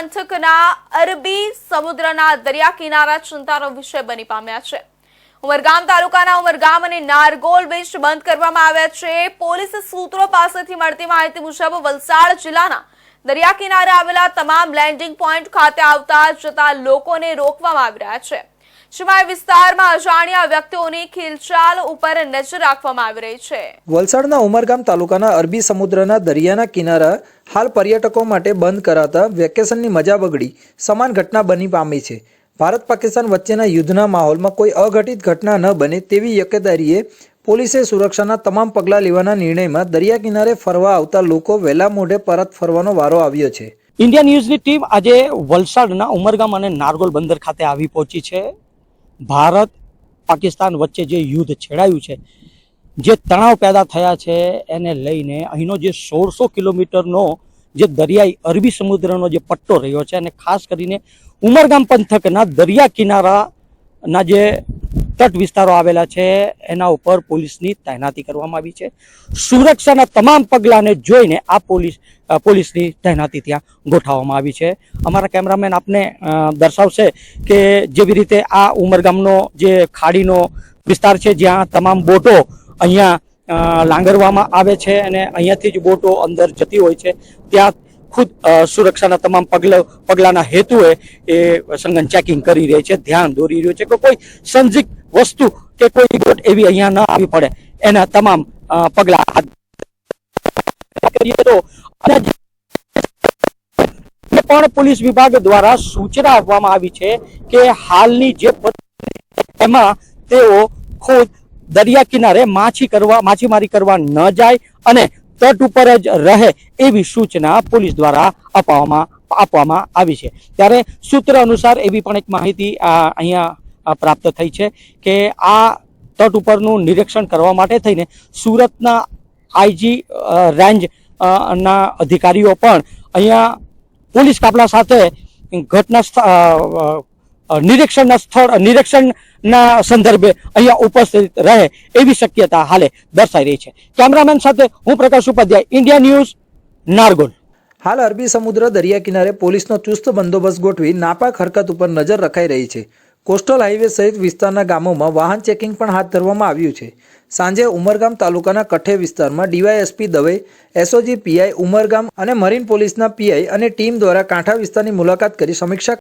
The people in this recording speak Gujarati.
પંથકના અરબી સમુદ્રના દરિયા કિનારા ચિંતાનો વિષય બની પામ્યા છે. ઉમરગામ તાલુકાના ઉમરગામ અને નારગોલ બીચ બંધ કરવામાં આવ્યા છે. પોલીસ સૂત્રો પાસેથી મળતી માહિતી મુજબ વલસાડ જિલ્લાના દરિયા કિનારે આવેલા તમામ લેન્ડિંગ પોઈન્ટ ખાતે આવતા જતા લોકોને રોકવામાં આવી રહ્યા છે. જેમાં વિસ્તારમાં અજાણ્યા વ્યક્તિઓની ખીલચાલ ઉપર નજર રાખવામાં આવી રહી છે. વલસાડના ઉમરગામ તાલુકાના અરબી સમુદ્રના દરિયાના કિનારા હાલ પર્યટકો માટે બંધ કરાતા વેકેશનની મજા બગડી. સમાન ઘટના બની પામી છે. ભારત પાકિસ્તાન વચ્ચેના યુદ્ધના માહોલમાં કોઈ અઘટિત ઘટના ન બને તેવી યકેદારીએ પોલીસે સુરક્ષાના તમામ પગલાં લેવાના નિર્ણયમાં દરિયા કિનારે ફરવા આવતા લોકો વહેલા મોઢે પરત ફરવાનો વારો આવ્યો છે. ઇન્ડિયા ન્યૂઝની ટીમ આજે વલસાડના ઉમરગામ અને નારગોલ બંદર ખાતે આવી પહોંચી છે. ભારત પાકિસ્તાન વચ્ચે જે યુદ્ધ છેડાયું છે, જે તણાવ પેદા થયા છે, એને લઈને અહીંનો જે સોળસો કિલોમીટરનો જે દરિયાઈ અરબી સમુદ્રનો જે પટ્ટો રહ્યો છે, અને ખાસ કરીને ઉમરગામ પંથકના દરિયા કિનારાના જે તટ વિસ્તારો આવેલા છે. એના ઉપર પોલીસની તૈનાતી કરવામાં આવી છે. સુરક્ષાના તમામ પગલાંને જોઈને આ પોલીસ પોલીસની તૈનાતી ત્યાં ગોઠવવામાં આવી છે. અમારા કેમેરામેન આપને દર્શાવશે કે જેવી રીતે આ ઉમરગામનો જે ખાડીનો વિસ્તાર છે, જ્યાં તમામ બોટો અહીંયા લાંગરવામાં આવે છે અને અહીંયાથી જ બોટો અંદર જતી હોય છે, ત્યાં ખુદ સુરક્ષાના તમામ પગલા, પગલાના હેતુએ એ સંગન ચેકિંગ કરી રહી છે, ધ્યાન દોરી રહ્યું છે કે કોઈ સંદિગ્ધ વસ્તુ કે કોઈ ગોટ એવી અહીંયા ન આવી પડે. એના તમામ પગલા કરીએ તો પણ પોલીસ વિભાગ દ્વારા સૂચના આપવામાં આવી છે કે હાલની જે એમાં તેઓ ખુદ દરિયા કિનારે માછી કરવા, માછીમારી કરવા ન જાય અને તટ ઉપર જ રહે એવી સૂચના પોલીસ દ્વારા અપાવવામાં, આપવામાં આવી છે. ત્યારે સૂત્ર અનુસાર એવી પણ એક માહિતી અહીંયા પ્રાપ્ત થઈ છે કે આ તટ ઉપરનું નિરીક્ષણ કરવા માટે થઈને સુરતના આઈજી રેન્જ ના અધિકારીઓ પણ અહીંયા પોલીસ કાફલા સાથે ઘટના નિરીક્ષણના સ્થળ નિરીક્ષણના સંદર્ભે અહીંયા ઉપસ્થિત રહે એવી શક્યતા હાલે દર્શાઈ રહી છે. કેમેરામેન સાથે હું પ્રકાશ ઉપાધ્યાય, ઇન્ડિયા ન્યૂઝ, નારગોલ. હાલ અરબી સમુદ્ર દરિયા કિનારે પોલીસનો ચુસ્ત બંદોબસ્ત ગોઠવી નાપાક હરકત ઉપર નજર રખાઈ રહી છે. કોસ્ટલ હાઈવે સહિત વિસ્તારના ગામોમાં વાહન ચેકિંગ પણ હાથ ધરવામાં આવ્યું છે. સાંજે ઉમરગામ તાલુકાના કઠે વિસ્તારમાં DYSP Dave, SOG PI Umargam અને મરીન પોલીસના પીઆઈ અને ટીમ દ્વારા કાંઠા વિસ્તારની મુલાકાત કરી સમીક્ષા